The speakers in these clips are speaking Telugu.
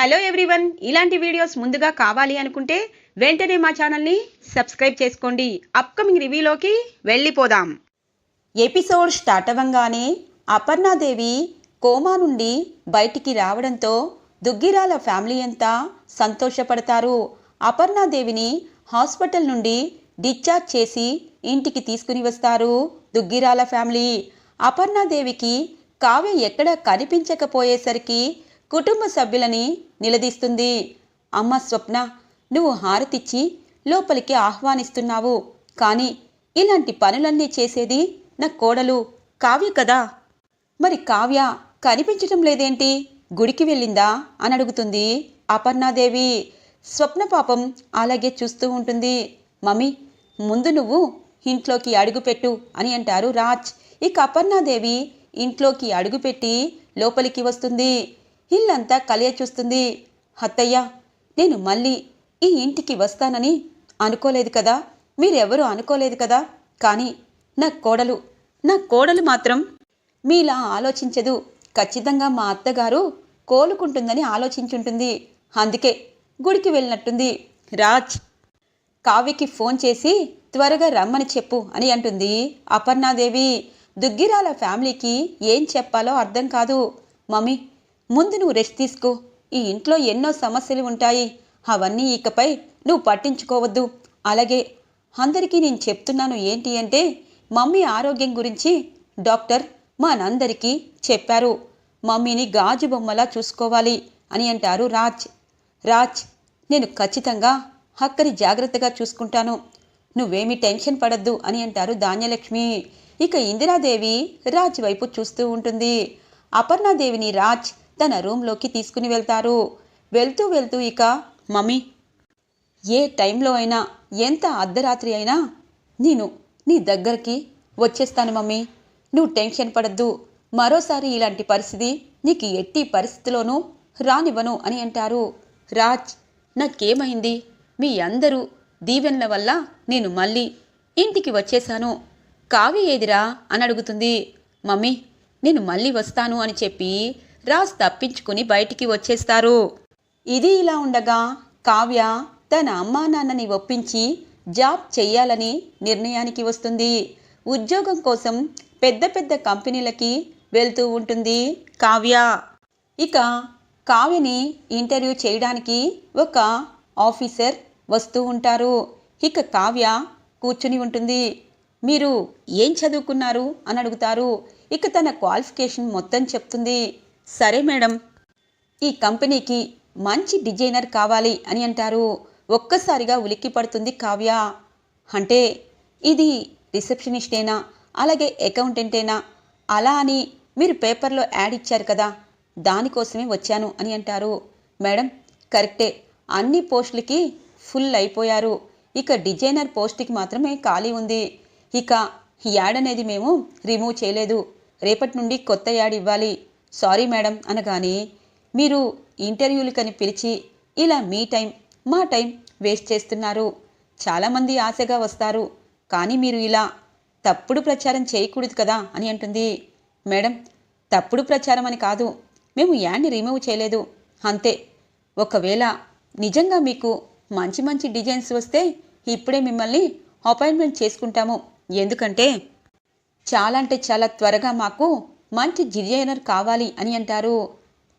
Hello everyone. ఇలాంటి వీడియోస్ ముందుగా కావాలి అనుకుంటే వెంటనే మా ఛానల్ని సబ్స్క్రైబ్ చేసుకోండి. అప్కమింగ్ రివ్యూలోకి వెళ్ళిపోదాం. ఎపిసోడ్ స్టార్ట్ అవ్వంగానే అపర్ణాదేవి కోమా నుండి బయటికి రావడంతో దుగ్గిరాల ఫ్యామిలీ అంతా సంతోషపడతారు. అపర్ణాదేవిని హాస్పిటల్ నుండి డిశ్చార్జ్ చేసి ఇంటికి తీసుకుని వస్తారు దుగ్గిరాల ఫ్యామిలీ. అపర్ణాదేవికి కావ్య ఎక్కడ కనిపించకపోయేసరికి కుటుంబ సభ్యులని నిలదీస్తుంది. అమ్మ స్వప్న నువ్వు హారతిచ్చి లోపలికి ఆహ్వానిస్తున్నావు. కానీ ఇలాంటి పనులన్నీ చేసేది నా కోడలు కావ్య కదా? మరి కావ్య కనిపించటం లేదేంటి? గుడికి వెళ్ళిందా? అని అడుగుతుంది అపర్ణాదేవి. స్వప్న పాపం అలాగే చూస్తూ ఉంటుంది. మమ్మీ ముందు నువ్వు ఇంట్లోకి అడుగుపెట్టు అని అంటారు రాజ్. ఇక అపర్ణాదేవి ఇంట్లోకి అడుగుపెట్టి లోపలికి వస్తుంది. ఇల్లంతా కలియ చూస్తుంది అత్తయ్య నేను మళ్ళీ ఈ ఇంటికి వస్తానని అనుకోలేదు కదా? మీరెవరూ అనుకోలేదు కదా? కానీ నా కోడలు నా కోడలు మాత్రం మీలా ఆలోచించదు. ఖచ్చితంగా మా అత్తగారు కోలుకుంటుందని ఆలోచించుంటుంది. అందుకే గుడికి వెళ్ళినట్టుంది. రాజ్ కావ్యకి ఫోన్ చేసి త్వరగా రమ్మని చెప్పు అని అంటుంది అపర్ణాదేవి. దుగ్గిరాల ఫ్యామిలీకి ఏం చెప్పాలో అర్థం కాదు. మమ్మీ ముందు నువ్వు రెస్ట్ తీసుకో. ఈ ఇంట్లో ఎన్నో సమస్యలు ఉంటాయి. అవన్నీ ఇకపై నువ్వు పట్టించుకోవద్దు. అలాగే అందరికీ నేను చెప్తున్నాను ఏంటి అంటే మమ్మీ ఆరోగ్యం గురించి డాక్టర్ మా నందరికీ చెప్పారు. మమ్మీని గాజు బొమ్మలా చూసుకోవాలి అని అంటారు రాజ్. రాజ్ నేను ఖచ్చితంగా అక్కని జాగ్రత్తగా చూసుకుంటాను. నువ్వేమీ టెన్షన్ పడద్దు అని అంటారు ధాన్యలక్ష్మి. ఇక ఇందిరాదేవి రాజ్ వైపు చూస్తూ ఉంటుంది. అపర్ణాదేవిని రాజ్ తన రూమ్లోకి తీసుకుని వెళ్తారు. వెళ్తూ వెళ్తూ ఇక మమ్మీ ఏ టైంలో అయినా ఎంత అర్ధరాత్రి అయినా నేను నీ దగ్గరికి వచ్చేస్తాను మమ్మీ. నువ్వు టెన్షన్ పడద్దు. మరోసారి ఇలాంటి పరిస్థితి నీకు ఎట్టి పరిస్థితిలోనూ రానివ్వను అని అంటారు. రాజ్ నాకేమైంది? మీ అందరూ దీవెన్ల వల్ల నేను మళ్ళీ ఇంటికి వచ్చేశాను. కావి ఏదిరా? అని అడుగుతుంది. మమ్మీ నేను మళ్ళీ వస్తాను అని చెప్పి రాజ్ తప్పించుకుని బయటికి వచ్చేస్తారు. ఇది ఇలా ఉండగా కావ్య తన అమ్మా నాన్నని ఒప్పించి జాబ్ చెయ్యాలని నిర్ణయానికి వస్తుంది. ఉద్యోగం కోసం పెద్ద పెద్ద కంపెనీలకి వెళ్తూ ఉంటుంది కావ్య. ఇక కావ్యని ఇంటర్వ్యూ చేయడానికి ఒక ఆఫీసర్ వస్తూ ఉంటారు. ఇక కావ్య కూర్చుని ఉంటుంది. మీరు ఏం చదువుకున్నారు? అని అడుగుతారు. ఇక తన క్వాలిఫికేషన్ మొత్తం చెప్తుంది. సరే మేడం. ఈ కంపెనీకి మంచి డిజైనర్ కావాలి అని అంటారు. ఒక్కసారిగా ఉలిక్కి పడుతుంది కావ్య. అంటే ఇది రిసెప్షనిస్టేనా? అలాగే అకౌంటెంటేనా? అలా అని మీరు పేపర్లో యాడ్ ఇచ్చారు కదా దానికోసమే వచ్చాను అని అంటారు. మేడం కరెక్టే. అన్ని పోస్టులకి ఫుల్ అయిపోయారు. ఇక డిజైనర్ పోస్ట్కి మాత్రమే ఖాళీ ఉంది. ఇక యాడ్ అనేది మేము రిమూవ్ చేయలేదు. రేపటి నుండి కొత్త యాడ్ ఇవ్వాలి. సారీ మేడం అనగానే మీరు ఇంటర్వ్యూలకని పిలిచి ఇలా మీ టైం మా టైం వేస్ట్ చేస్తున్నారు. చాలామంది ఆశగా వస్తారు. కానీ మీరు ఇలా తప్పుడు ప్రచారం చేయకూడదు కదా అని అంటుంది. మేడం తప్పుడు ప్రచారం అని కాదు. మేము యాడ్ని రిమూవ్ చేయలేదు. అంతే. ఒకవేళ నిజంగా మీకు మంచి మంచి డిజైన్స్ వస్తే ఇప్పుడే మిమ్మల్ని అపాయింట్మెంట్ చేసుకుంటాము. ఎందుకంటే చాలా అంటే చాలా త్వరగా మాకు మంచి డిజైనర్ కావాలి అని అంటారు.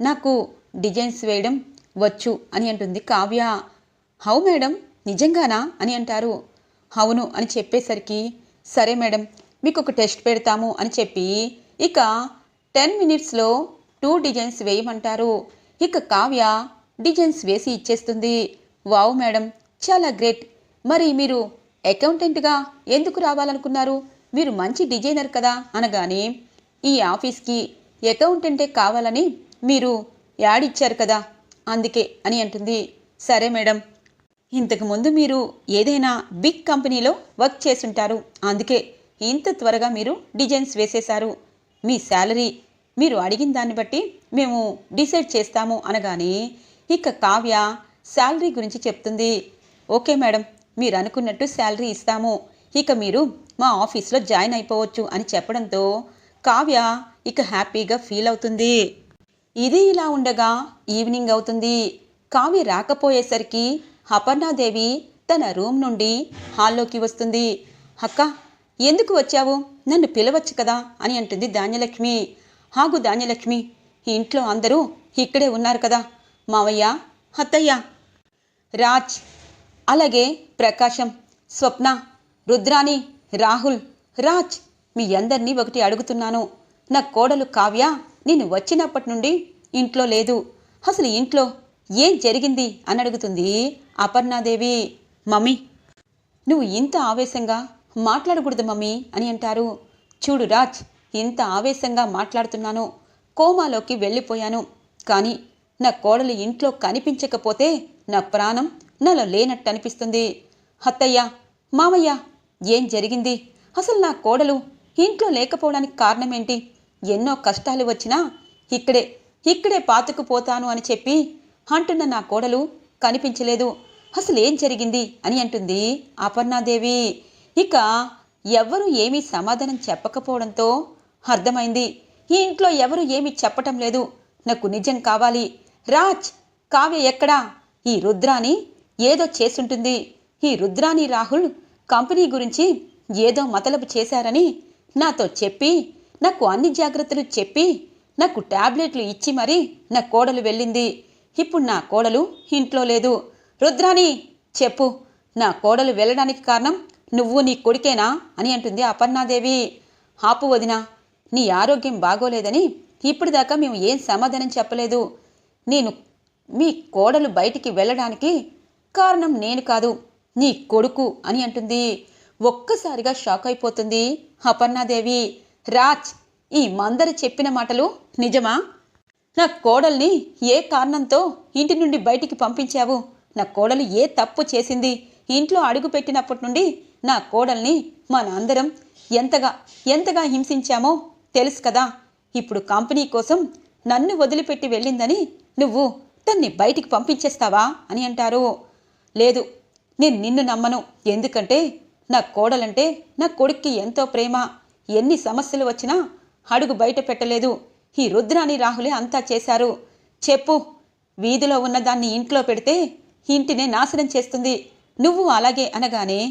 నాకు డిజైన్స్ వేయడం వచ్చు అని అంటుంది కావ్య. How madam? నిజంగానా? అని అంటారు. అవును అని చెప్పేసరికి సరే మేడం మీకు ఒక టెస్ట్ పెడతాము అని చెప్పి ఇక టెన్ మినిట్స్లో టూ డిజైన్స్ వేయమంటారు. ఇక కావ్య డిజైన్స్ వేసి ఇచ్చేస్తుంది. వావ్ మేడం చాలా గ్రేట్. మరి మీరు అకౌంటెంట్గా ఎందుకు రావాలనుకున్నారు? మీరు మంచి డిజైనర్ కదా అనగానే ఈ ఆఫీస్కి అకౌంటెంటే కావాలని మీరు యాడ్ ఇచ్చారు కదా అందుకే అని అంటుంది. సరే మేడం. ఇంతకుముందు మీరు ఏదైనా బిగ్ కంపెనీలో వర్క్ చేసుంటారు అందుకే ఇంత త్వరగా మీరు డిజైన్స్ వేసేశారు. మీ శాలరీ మీరు అడిగిన దాన్ని బట్టి మేము డిసైడ్ చేస్తాము అనగానే ఇక కావ్య శాలరీ గురించి చెప్తుంది. ఓకే మేడం మీరు అనుకున్నట్టు శాలరీ ఇస్తాము. ఇక మీరు మా ఆఫీస్లో జాయిన్ అయిపోవచ్చు అని చెప్పడంతో కావ్య ఇక హ్యాపీగా ఫీల్ అవుతుంది. ఇది ఇలా ఉండగా ఈవినింగ్ అవుతుంది. కావ్య రాకపోయేసరికి అపర్ణాదేవి తన రూమ్ నుండి హాల్లోకి వస్తుంది. అక్క ఎందుకు వచ్చావు? నన్ను పిలవచ్చు కదా అని అంటుంది ధాన్యలక్ష్మి. ఆగు ధాన్యలక్ష్మి ఇంట్లో అందరూ ఇక్కడే ఉన్నారు కదా. మావయ్య అత్తయ్య రాజ్ అలాగే ప్రకాశం స్వప్న రుద్రాణి రాహుల్ రాజ్ మీ అందరినీ ఒకటి అడుగుతున్నాను. నా కోడలు కావ్య నేను వచ్చినప్పటి నుండి ఇంట్లో లేదు. అసలు ఇంట్లో ఏం జరిగింది? అని అడుగుతుంది అపర్ణాదేవి. మమ్మీ నువ్వు ఇంత ఆవేశంగా మాట్లాడకూడదు మమ్మీ అని అంటారు. చూడు రాజ్ ఇంత ఆవేశంగా మాట్లాడుతున్నాను. కోమాలోకి వెళ్ళిపోయాను. కానీ నా కోడలు ఇంట్లో కనిపించకపోతే నా ప్రాణం నాలో లేనట్టు అనిపిస్తుంది. అత్తయ్య మామయ్య ఏం జరిగింది? అసలు నా కోడలు ఇంట్లో లేకపోవడానికి కారణమేంటి? ఎన్నో కష్టాలు వచ్చినా ఇక్కడే ఇక్కడే పాతుకుపోతాను అని చెప్పి అంటున్న నా కోడలు కనిపించలేదు. అసలు ఏం జరిగింది అని అంటుంది అపర్ణాదేవి. ఇక ఎవ్వరూ ఏమీ సమాధానం చెప్పకపోవడంతో అర్థమైంది. ఈ ఇంట్లో ఎవరు ఏమీ చెప్పటం లేదు. నాకు నిజం కావాలి. రాజ్ కావ్య ఎక్కడా? ఈ రుద్రాని ఏదో చేసుంటుంది. ఈ రుద్రాని రాహుల్ కంపెనీ గురించి ఏదో మతలబు చేశారని నాతో చెప్పి నాకు అన్ని జాగ్రత్తలు చెప్పి నాకు టాబ్లెట్లు ఇచ్చి మరీ నా కోడలు వెళ్ళింది. ఇప్పుడు నా కోడలు ఇంట్లో లేదు. రుద్రాని చెప్పు నా కోడలు వెళ్ళడానికి కారణం నువ్వు నీ కొడుకేనా అని అంటుంది అపర్ణాదేవి. ఆపు వదినా నీ ఆరోగ్యం బాగోలేదని ఇప్పటిదాకా మేము ఏం సమాధానం చెప్పలేదు. నేను మీ కోడలు బయటికి వెళ్ళడానికి కారణం నేను కాదు నీ కొడుకు అని అంటుంది. ఒక్కసారిగా షాక్ అయిపోతుంది. అపర్ణాదేవి రాజ్ ఈ మందరి చెప్పిన మాటలు నిజమా? నా కోడల్ని ఏ కారణంతో ఇంటి నుండి బయటికి పంపించావు? నా కోడలు ఏ తప్పు చేసింది? ఇంట్లో అడుగు పెట్టినప్పటి నుండి నా కోడల్ని మన అందరం ఎంతగా ఎంతగా హింసించామో తెలుసు కదా. ఇప్పుడు కంపెనీ కోసం నన్ను వదిలిపెట్టి వెళ్ళిందని నువ్వు తన్ని బయటికి పంపించేస్తావా అని అంటారు. లేదు నేను నిన్ను నమ్మను. ఎందుకంటే నా కోడలంటే నా కొడుక్కి ఎంతో ప్రేమ. ఎన్ని సమస్యలు వచ్చినా అడుగు బయట పెట్టలేదు. ఈ రుద్రాని రాహులే అంతా చేశారు. చెప్పు వీధిలో ఉన్న దాన్ని ఇంట్లో పెడితే ఇంటినే నాశనం చేస్తుంది. నువ్వు అలాగే అనగానే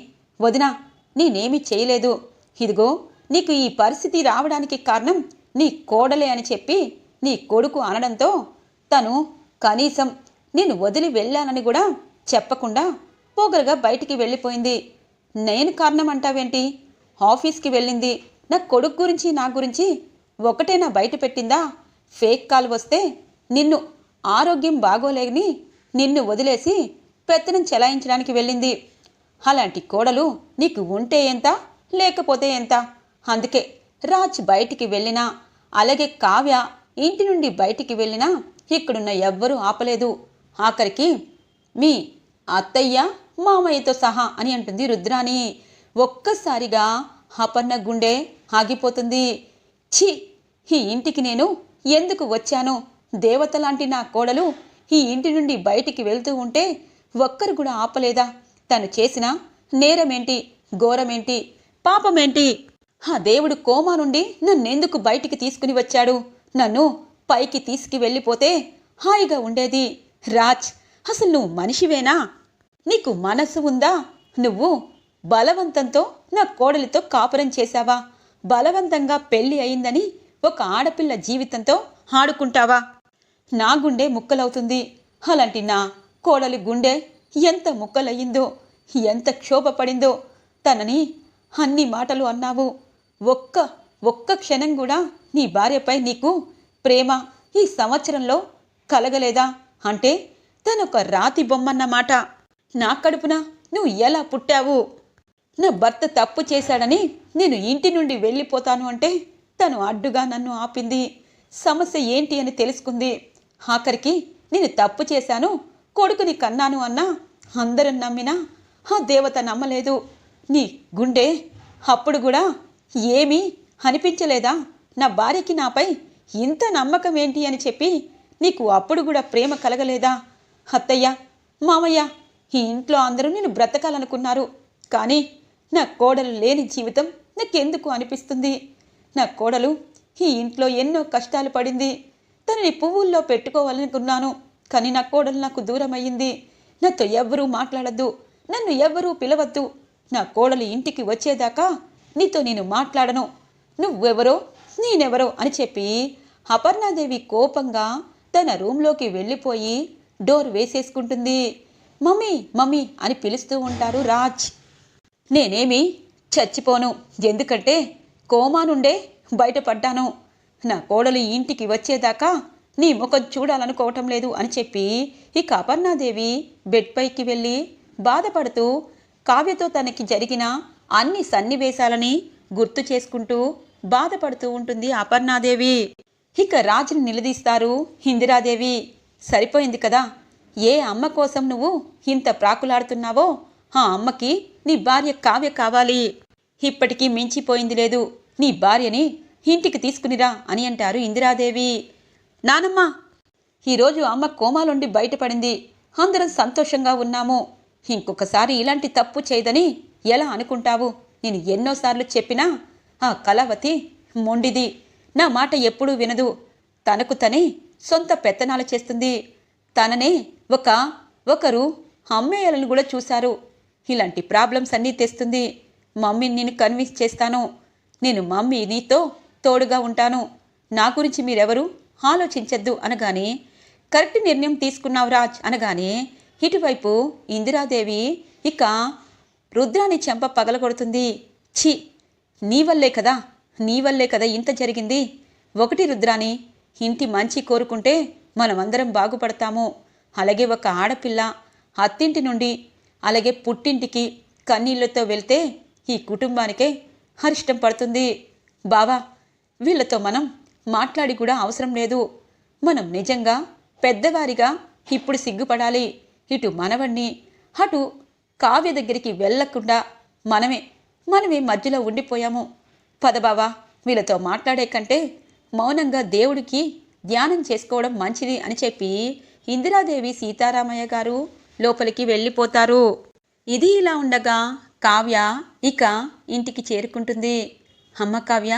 వదినా నేనేమీ చేయలేదు. ఇదిగో నీకు ఈ పరిస్థితి రావడానికి కారణం నీ కోడలే అని చెప్పి నీ కొడుకు అనడంతో తను కనీసం నేను వదిలి వెళ్ళానని కూడా చెప్పకుండా పోగలుగా బయటికి వెళ్ళిపోయింది. నేను కారణం అంటావేంటి ఆఫీస్కి వెళ్ళింది. నా కొడుకు గురించి నా గురించి ఒకటేనా బయట పెట్టిందా? ఫేక్ కాల్ వస్తే నిన్ను ఆరోగ్యం బాగోలేని నిన్ను వదిలేసి పెత్తనం చెలాయించడానికి వెళ్ళింది. అలాంటి కోడలు నీకు ఉంటే ఎంత లేకపోతే ఎంత? అందుకే రాజ్ బయటికి వెళ్ళినా అలాగే కావ్య ఇంటి నుండి బయటికి వెళ్ళినా ఇక్కడున్న ఎవ్వరూ ఆపలేదు. ఆఖరికి మీ అత్తయ్య మామయ్యతో సహా అని అంటుంది రుద్రాని ఒక్కసారిగా అపర్ణ గుండె ఆగిపోతుంది. ఛీ ఈ ఇంటికి నేను ఎందుకు వచ్చాను? దేవత లాంటి నా కోడలు ఈ ఇంటి నుండి బయటికి వెళ్తూ ఉంటే ఒక్కరు కూడా ఆపలేదా? తను చేసిన నేరమేంటి? ఘోరమేంటి? పాపమేంటి? ఆ దేవుడు కోమా నుండి నన్నెందుకు బయటికి తీసుకుని వచ్చాడు? నన్ను పైకి తీసుకు వెళ్ళిపోతే హాయిగా ఉండేది. రాజ్ అసలు నువ్వు మనిషివేనా? నీకు మనసు ఉందా? నువ్వు బలవంతంతో నా కోడలితో కాపురం చేశావా? బలవంతంగా పెళ్ళి అయిందని ఒక ఆడపిల్ల జీవితంతో ఆడుకుంటావా? నా గుండె ముక్కలవుతుంది. అలాంటి నా కోడలి గుండె ఎంత ముక్కలయ్యిందో ఎంత క్షోభపడిందో తనని అన్ని మాటలు అన్నావు. ఒక్క ఒక్క క్షణం కూడా నీ భార్యపై నీకు ప్రేమ ఈ సంవత్సరంలో కలగలేదా? అంటే తనొక రాతి బొమ్మన్నమాట. నా కడుపున నువ్వు ఎలా పుట్టావు? నా భర్త తప్పు చేశాడని నేను ఇంటి నుండి వెళ్ళిపోతాను అంటే తను అడ్డుగా నన్ను ఆపింది. సమస్య ఏంటి అని తెలుసుకుంది. ఆఖరికి నేను తప్పు చేశాను కొడుకుని కన్నాను అన్నా అందరం నమ్మినా ఆ దేవత నమ్మలేదు. నీ గుండె అప్పుడు కూడా ఏమీ అనిపించలేదా? నా భార్యకి నాపై ఇంత నమ్మకం ఏంటి అని చెప్పి నీకు అప్పుడు కూడా ప్రేమ కలగలేదా? అత్తయ్య మామయ్య ఈ ఇంట్లో అందరూ నేను బ్రతకాలనుకున్నారు. కానీ నా కోడలు లేని జీవితం నాకెందుకు అనిపిస్తుంది? నా కోడలు ఈ ఇంట్లో ఎన్నో కష్టాలు పడింది. తనని పువ్వుల్లో పెట్టుకోవాలనుకున్నాను. కానీ నా కోడలు నాకు దూరం అయ్యింది నాతో ఎవ్వరూ మాట్లాడద్దు. నన్ను ఎవ్వరూ పిలవద్దు. నా కోడలు ఇంటికి వచ్చేదాకా నీతో నేను మాట్లాడను. నువ్వెవరో నేనెవరో అని చెప్పి అపర్ణాదేవి కోపంగా తన రూంలోకి వెళ్ళిపోయి డోర్ వేసేసుకుంటుంది. మమ్మీ మమ్మీ అని పిలుస్తూ ఉంటారు రాజ్. నేనేమి చచ్చిపోను. ఎందుకంటే కోమా నుండే బయటపడ్డాను. నా కోడలు ఇంటికి వచ్చేదాకా నీ ముఖం చూడాలనుకోవటం లేదు అని చెప్పి ఇక అపర్ణాదేవి బెడ్ పైకి వెళ్ళి బాధపడుతూ కావ్యతో తనకి జరిగిన అన్ని సన్నివేశాలని గుర్తు చేసుకుంటూ బాధపడుతూ ఉంటుంది అపర్ణాదేవి. ఇక రాజుని నిలదీస్తారు ఇందిరాదేవి. సరిపోయింది కదా? ఏ అమ్మ కోసం నువ్వు ఇంత ప్రాకులాడుతున్నావో? ఆ అమ్మకి నీ భార్య కావ్య కావాలి. ఇప్పటికీ మించిపోయింది లేదు. నీ భార్యని ఇంటికి తీసుకునిరా అని అంటారు ఇందిరాదేవి. నానమ్మ ఈరోజు అమ్మ కోమాలుండి బయటపడింది. అందరం సంతోషంగా ఉన్నాము. ఇంకొకసారి ఇలాంటి తప్పు చేయదని ఎలా అనుకుంటావు? నేను ఎన్నోసార్లు చెప్పినా ఆ కళావతి మొండిది. నా మాట ఎప్పుడూ వినదు. తనకు తనే సొంత పెత్తనాలు చేస్తుంది. తననే ఒక ఒకరు అమ్మేయాలని కూడా చూశారు. ఇలాంటి ప్రాబ్లమ్స్ అన్నీ తెస్తుంది. మమ్మీని నేను కన్విన్స్ చేస్తాను. నేను మమ్మీ నీతో తోడుగా ఉంటాను. నా గురించి మీరెవరు ఆలోచించద్దు అనగానే కరెక్ట్ నిర్ణయం తీసుకున్నావు రాజ్ అనగానే ఇటువైపు ఇందిరాదేవి ఇక రుద్రాని చెంప పగలగొడుతుంది. ఛీ! నీ వల్లే కదా నీ వల్లే కదా ఇంత జరిగింది. ఒకటి రుద్రాని ఇంటి మంచి కోరుకుంటే మనమందరం బాగుపడతాము. అలాగే ఒక ఆడపిల్ల అత్తింటి నుండి అలాగే పుట్టింటికి కన్నీళ్ళతో వెళ్తే ఈ కుటుంబానికే హరిష్టం పడుతుంది. బావా వీళ్ళతో మనం మాట్లాడి కూడా అవసరం లేదు. మనం నిజంగా పెద్దవారిగా ఇప్పుడు సిగ్గుపడాలి. ఇటు మనవణ్ణి అటు కావ్య దగ్గరికి వెళ్ళకుండా మనమే మనమే మధ్యలో ఉండిపోయాము. పదబావా వీళ్ళతో మాట్లాడే కంటే మౌనంగా దేవుడికి ధ్యానం చేసుకోవడం మంచిది అని చెప్పి ఇందిరాదేవి సీతారామయ్య గారు లోపలికి వెళ్ళిపోతారు. ఇది ఇలా ఉండగా కావ్య ఇక ఇంటికి చేరుకుంటుంది. అమ్మ కావ్య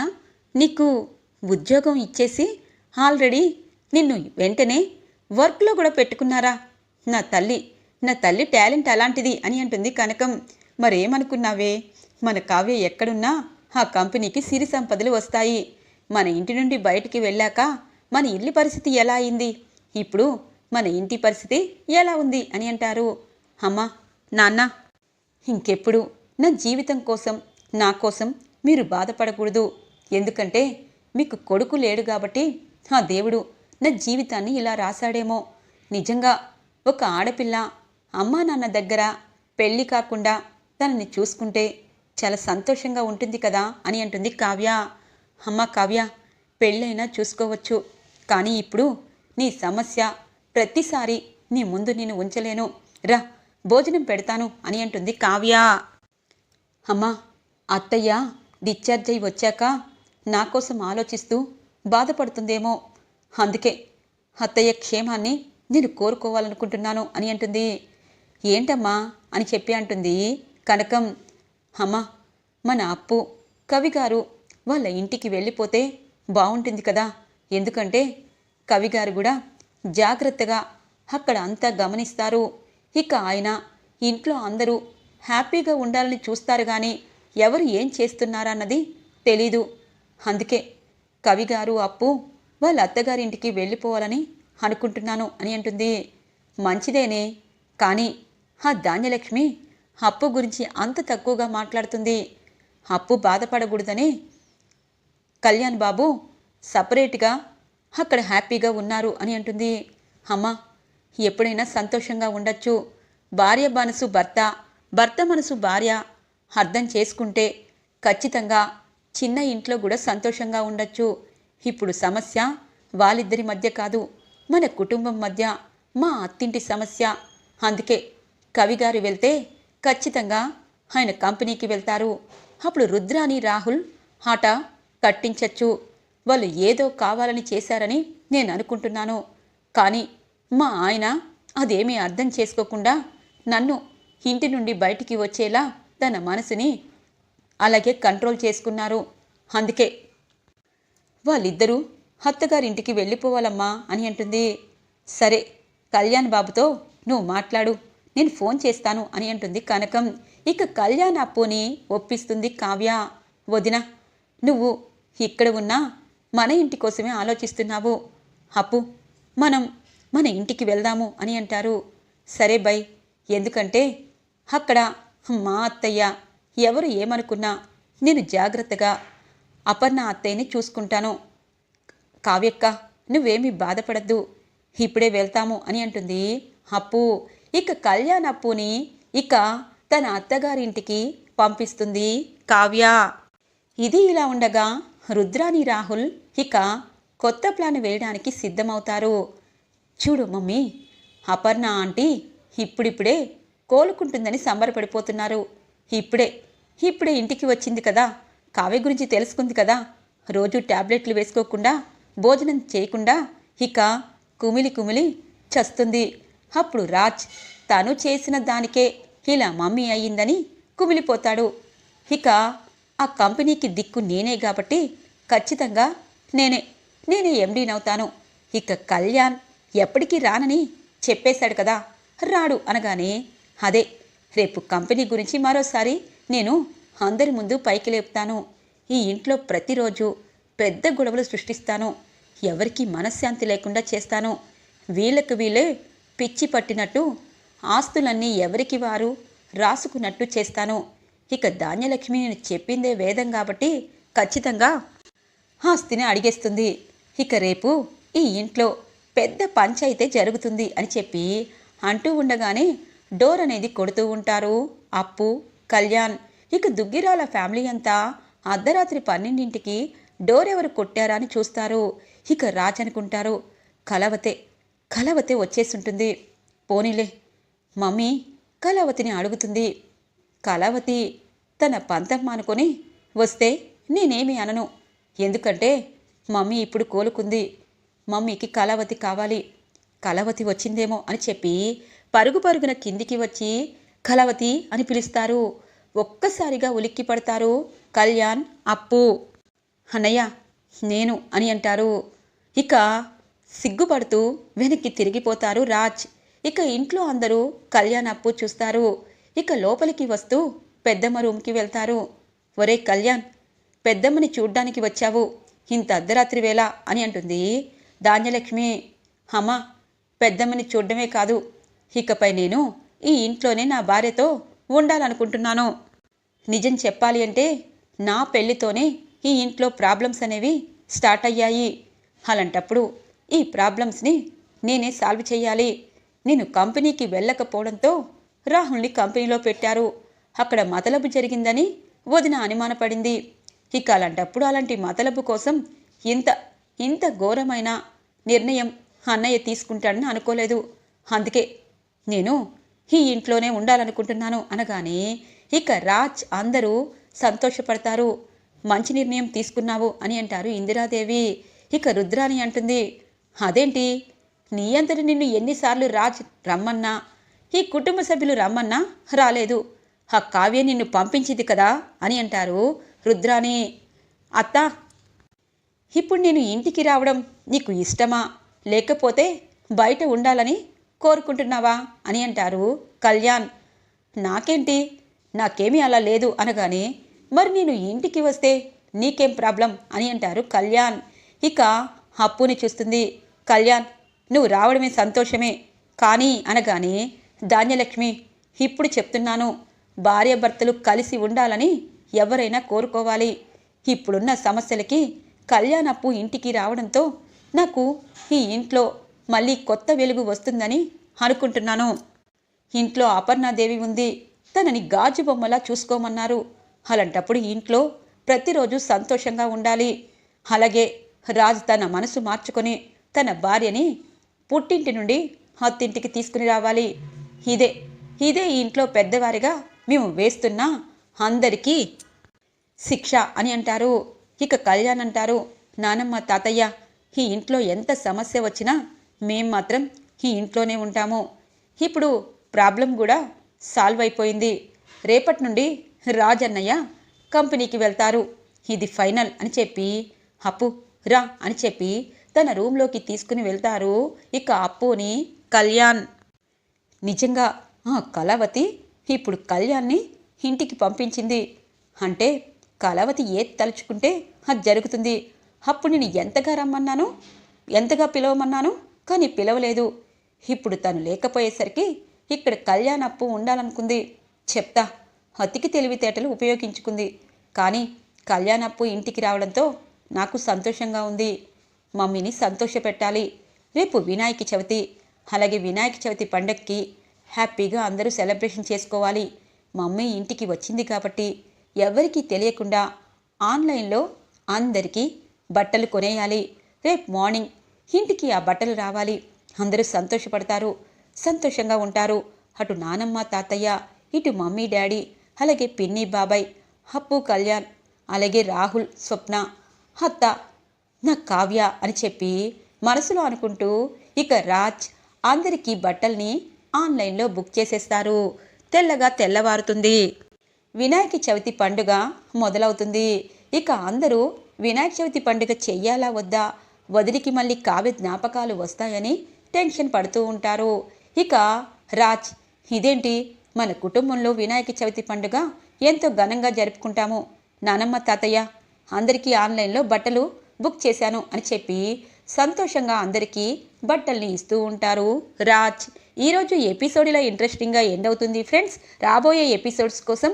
నీకు ఉద్యోగం ఇచ్చేసి ఆల్రెడీ నిన్ను వెంటనే వర్క్లో కూడా పెట్టుకున్నారా? నా తల్లి నా తల్లి టాలెంట్ అలాంటిది అని అంటుంది కనకం. మరేమనుకున్నావే? మన కావ్య ఎక్కడున్నా ఆ కంపెనీకి సిరి సంపదలు వస్తాయి. మన ఇంటి నుండి బయటికి వెళ్ళాక మన ఇల్లు పరిస్థితి ఎలా అయింది? ఇప్పుడు మన ఇంటి పరిస్థితి ఎలా ఉంది అని అంటారు. అమ్మా నాన్న ఇంకెప్పుడు? నా జీవితం కోసం నా కోసం మీరు బాధపడకూడదు. ఎందుకంటే మీకు కొడుకు లేడు కాబట్టి ఆ దేవుడు నా జీవితాన్ని ఇలా రాశాడేమో. నిజంగా ఒక ఆడపిల్ల అమ్మా నాన్న దగ్గర పెళ్ళి కాకుండా తనని చూసుకుంటే చాలా సంతోషంగా ఉంటుంది కదా అని అంటుంది కావ్య. అమ్మ కావ్య పెళ్ళైనా చూసుకోవచ్చు. కానీ ఇప్పుడు నీ సమస్య ప్రతిసారి నీ ముందు నేను ఉంచలేను. రా భోజనం పెడతాను అని అంటుంది కావ్య. అమ్మా అత్తయ్య డిశ్చార్జ్ అయి వచ్చాక నా కోసం ఆలోచిస్తూ బాధపడుతుందేమో. అందుకే అత్తయ్య క్షేమాన్ని నేను కోరుకోవాలనుకుంటున్నాను అని అంటుంది. ఏంటమ్మా అని చెప్పి అంటుంది కనకం. అమ్మా మన అప్పు కవి గారు వాళ్ళ ఇంటికి వెళ్ళిపోతే బాగుంటుంది కదా. ఎందుకంటే కవిగారు కూడా జాగ్రత్తగా అక్కడ అంతా గమనిస్తారు. ఇక ఆయన ఇంట్లో అందరూ హ్యాపీగా ఉండాలని చూస్తారు కానీ ఎవరు ఏం చేస్తున్నారన్నది తెలీదు. అందుకే కవిగారు అప్పు వాళ్ళ అత్తగారింటికి వెళ్ళిపోవాలని అనుకుంటున్నాను అని అంటుంది. మంచిదేనే కానీ ఆ ధాన్యలక్ష్మి అప్పు గురించి అంత తక్కువగా మాట్లాడుతుంది. అప్పు బాధపడకూడదని కళ్యాణ్ బాబు సపరేట్గా అక్కడ హ్యాపీగా ఉన్నారు అని అంటుంది. అమ్మ ఎప్పుడైనా సంతోషంగా ఉండొచ్చు. భార్య మనసు భర్త భర్త మనసు భార్య అర్థం చేసుకుంటే ఖచ్చితంగా చిన్న ఇంట్లో కూడా సంతోషంగా ఉండొచ్చు. ఇప్పుడు సమస్య వాళ్ళిద్దరి మధ్య కాదు మన కుటుంబం మధ్య మా అత్తింటి సమస్య. అందుకే కవిగారు వెళ్తే ఖచ్చితంగా ఆయన కంపెనీకి వెళ్తారు. అప్పుడు రుద్రాని రాహుల్ ఆట కట్టించచ్చు. వాళ్ళు ఏదో కావాలని చేశారని నేను అనుకుంటున్నాను. కానీ మా ఆయన అదేమీ అర్థం చేసుకోకుండా నన్ను ఇంటి నుండి బయటికి వచ్చేలా తన మనసుని అలాగే కంట్రోల్ చేసుకున్నారు. అందుకే వాళ్ళిద్దరూ అత్తగారింటికి వెళ్ళిపోవాలమ్మా అని అంటుంది. సరే కళ్యాణ్ బాబుతో నువ్వు మాట్లాడు నేను ఫోన్ చేస్తాను అని అంటుంది కనకం. ఇక కళ్యాణ్ అప్పుని ఒప్పిస్తుంది కావ్య. వదిన నువ్వు ఇక్కడ ఉన్నా మన ఇంటి కోసమే ఆలోచిస్తున్నావు. అప్పు మనం మన ఇంటికి వెళ్దాము అని అంటారు. సరే బై ఎందుకంటే అక్కడ మా అత్తయ్య ఎవరు ఏమనుకున్నా నేను జాగ్రత్తగా అపర్ణ అత్తయ్యని చూసుకుంటాను. కావ్యక్క నువ్వేమీ బాధపడద్దు. ఇప్పుడే వెళ్తాము అని అంటుంది. అప్పు ఇక కళ్యాణ్ అప్పుని ఇక తన అత్తగారింటికి పంపిస్తుంది. కావ్య ఇది ఇలా ఉండగా రుద్రాని రాహుల్ ఇక కొత్త ప్లాన్ వేయడానికి సిద్ధమవుతారు. చూడు మమ్మీ అపర్ణ ఆంటీ ఇప్పుడిప్పుడే కోలుకుంటుందని సంబరపడిపోతున్నారు. ఇప్పుడే ఇప్పుడే ఇంటికి వచ్చింది కదా కావ్య గురించి తెలుసుకుంది కదా. రోజు టాబ్లెట్లు వేసుకోకుండా భోజనం చేయకుండా ఇక కుమిలి కుమిలి చస్తుంది. అప్పుడు రాజ్ తను చేసిన దానికే ఇలా మమ్మీ అయ్యిందని కుమిలిపోతాడు. ఇక ఆ కంపెనీకి దిక్కు నేనే కాబట్టి ఖచ్చితంగా నేనే నేనే ఎండీనవుతాను ఇక కళ్యాణ్ ఎప్పటికీ రానని చెప్పేశాడు కదా. రాడు అనగానే అదే రేపు కంపెనీ గురించి మరోసారి నేను అందరి ముందు పైకి లేపుతాను. ఈ ఇంట్లో ప్రతిరోజు పెద్ద గొడవలు సృష్టిస్తాను. ఎవరికి మనశ్శాంతి లేకుండా చేస్తాను. వీళ్ళకు వీళ్ళే పిచ్చి పట్టినట్టు ఆస్తులన్నీ ఎవరికి వారు రాసుకున్నట్టు చేస్తాను. ఇక ధాన్యలక్ష్మి నేను చెప్పిందే వేదం కాబట్టి ఖచ్చితంగా ఆస్తిని అడిగేస్తుంది. ఇక రేపు ఈ ఇంట్లో పెద్ద పంచాయితే జరుగుతుంది అని చెప్పి అంటూ ఉండగానే డోర్ అనేది కొడుతూ ఉంటారు. అప్పు కళ్యాణ్ ఇక దుగ్గిరాల ఫ్యామిలీ అంతా అర్ధరాత్రి పన్నెండింటికి డోర్ ఎవరు కొట్టారా అని చూస్తారు. ఇక రాజ్ అనుకుంటారు కలవతే కలవతే వచ్చేసుంటుంది పోనీలే మమ్మీ కలవతిని అడుగుతుంది. కళావతి తన పంతం అనుకొని వస్తే నేనేమి అనను. ఎందుకంటే మమ్మీ ఇప్పుడు కోలుకుంది. మమ్మీకి కళావతి కావాలి. కళావతి వచ్చిందేమో అని చెప్పి పరుగు పరుగున కిందికి వచ్చి కళావతి అని పిలుస్తారు. ఒక్కసారిగా ఉలిక్కి పడతారు. కళ్యాణ్ అప్పు అన్నయ్య నేను అని అంటారు. ఇక సిగ్గుపడుతూ వెనక్కి తిరిగిపోతారు రాజ్. ఇక ఇంట్లో అందరూ కళ్యాణ్ అప్పు చూస్తారు. ఇక లోపలికి వస్తూ పెద్దమ్మ రూమ్కి వెళ్తారు. ఒరే కళ్యాణ్ పెద్దమ్మని చూడ్డానికి వచ్చావు. ఇంత అర్ధరాత్రి వేళ అని అంటుంది. ధాన్యలక్ష్మి అమ్మ పెద్దమ్మని చూడడమే కాదు. ఇకపై నేను ఈ ఇంట్లోనే నా భార్యతో ఉండాలనుకుంటున్నాను. నిజం చెప్పాలి అంటే నా పెళ్ళితోనే ఈ ఇంట్లో ప్రాబ్లమ్స్ అనేవి స్టార్ట్ అయ్యాయి. అలాంటప్పుడు ఈ ప్రాబ్లమ్స్ని నేనే సాల్వ్ చేయాలి. నేను కంపెనీకి వెళ్ళకపోవడంతో రాహుల్ని కంపెనీలో పెట్టారు. అక్కడ మతలబు జరిగిందని వదిన అనుమానపడింది. ఇక అలాంటప్పుడు అలాంటి మతలబు కోసం ఇంత ఇంత ఘోరమైన నిర్ణయం అన్నయ్య తీసుకుంటాడని అనుకోలేదు. అందుకే నేను ఈ ఇంట్లోనే ఉండాలనుకుంటున్నాను అనగానే ఇక రాజ్ అందరూ సంతోషపడతారు. మంచి నిర్ణయం తీసుకున్నావు అని అంటారు ఇందిరాదేవి. ఇక రుద్రాని అంటుంది అదేంటి? నీ అంతటి నిన్ను ఎన్నిసార్లు రాజ్ రమ్మన్నా ఈ కుటుంబ సభ్యులు రమ్మన్నా రాలేదు. ఆ కావ్య నిన్ను పంపించింది కదా అని అంటారు రుద్రాని అత్త ఇప్పుడు నేను ఇంటికి రావడం నీకు ఇష్టమా? లేకపోతే బయట ఉండాలని కోరుకుంటున్నావా? అని అంటారు కళ్యాణ్. నాకేంటి? నాకేమీ అలా లేదు అనగానే మరి నేను ఇంటికి వస్తే నీకేం ప్రాబ్లం? అని అంటారు కళ్యాణ్. ఇక అప్పుని చూస్తుంది కళ్యాణ్. నువ్వు రావడమే సంతోషమే. కానీ అనగానే ధాన్యలక్ష్మి ఇప్పుడు చెప్తున్నాను. భార్యాభర్తలు కలిసి ఉండాలని ఎవరైనా కోరుకోవాలి. ఇప్పుడున్న సమస్యలకి కళ్యాణప్పు ఇంటికి రావడంతో నాకు ఈ ఇంట్లో మళ్ళీ కొత్త వెలుగు వస్తుందని అనుకుంటున్నాను. ఇంట్లో అపర్ణాదేవి ఉంది. తనని గాజు బొమ్మలా చూసుకోమన్నారు. అలాంటప్పుడు ఇంట్లో ప్రతిరోజు సంతోషంగా ఉండాలి. అలాగే రాజు తన మనసు మార్చుకొని తన భార్యని పుట్టింటి నుండి అత్తింటికి తీసుకుని రావాలి. ఇదే ఇదే ఈ ఇంట్లో పెద్దవారిగా మేము వేస్తున్న అందరికీ శిక్ష అని అంటారు. ఇక కళ్యాణ్ అంటారు నానమ్మ తాతయ్య ఈ ఇంట్లో ఎంత సమస్య వచ్చినా మేం మాత్రం ఈ ఇంట్లోనే ఉంటాము. ఇప్పుడు ప్రాబ్లం కూడా సాల్వ్ అయిపోయింది. రేపటి నుండి రాజన్నయ్య కంపెనీకి వెళ్తారు. ఇది ఫైనల్ అని చెప్పి అప్పు రా అని చెప్పి తన రూమ్లోకి తీసుకుని వెళ్తారు ఇక అప్పుని కళ్యాణ్. నిజంగా ఆ కళావతి ఇప్పుడు కళ్యాణ్ని ఇంటికి పంపించింది. అంటే కళావతి ఏది తలుచుకుంటే అది జరుగుతుంది. అప్పుడు నేను ఎంతగా రమ్మన్నాను ఎంతగా పిలవమన్నాను కానీ పిలవలేదు. ఇప్పుడు తను లేకపోయేసరికి ఇక్కడ కళ్యాణప్పు ఉండాలనుకుంది. చెప్తా అతికి తెలివితేటలు ఉపయోగించుకుంది. కానీ కళ్యాణప్పు ఇంటికి రావడంతో నాకు సంతోషంగా ఉంది. మమ్మీని సంతోషపెట్టాలి. రేపు వినాయక చవితి. అలాగే వినాయక చవితి పండక్కి హ్యాపీగా అందరూ సెలబ్రేషన్ చేసుకోవాలి. మమ్మీ ఇంటికి వచ్చింది కాబట్టి. ఎవరికీ తెలియకుండా ఆన్లైన్లో అందరికీ బట్టలు కొనేయాలి. రేపు మార్నింగ్ ఇంటికి ఆ బట్టలు రావాలి. అందరూ సంతోషపడతారు. సంతోషంగా ఉంటారు. అటు నానమ్మ తాతయ్య ఇటు మమ్మీ డాడీ అలాగే పిన్ని బాబాయ్ అప్పు కళ్యాణ్ అలాగే రాహుల్ స్వప్న అత్త నా కావ్య అని చెప్పి మనసులో అనుకుంటూ ఇక రాజ్ అందరికీ బట్టల్ని ఆన్లైన్లో బుక్ చేసేస్తారు. తెల్లగా తెల్లవారుతుంది. వినాయక చవితి పండుగ మొదలవుతుంది. ఇక అందరూ వినాయక చవితి పండుగ చెయ్యాలా వద్దా? వదిలికి మళ్ళీ కావ్య జ్ఞాపకాలు వస్తాయని టెన్షన్ పడుతూ ఉంటారు. ఇక రాజ్ ఇదేంటి? మన కుటుంబంలో వినాయక చవితి పండుగ ఎంతో ఘనంగా జరుపుకుంటాము. నానమ్మ తాతయ్య అందరికీ ఆన్లైన్లో బట్టలు బుక్ చేశాను అని చెప్పి సంతోషంగా అందరికీ బట్టల్ని ఇస్తూ ఉంటారు. రాజ్ ఈరోజు ఎపిసోడ్ ఇలా ఇంట్రెస్టింగ్గా ఎండ్ అవుతుంది. ఫ్రెండ్స్ రాబోయే ఎపిసోడ్స్ కోసం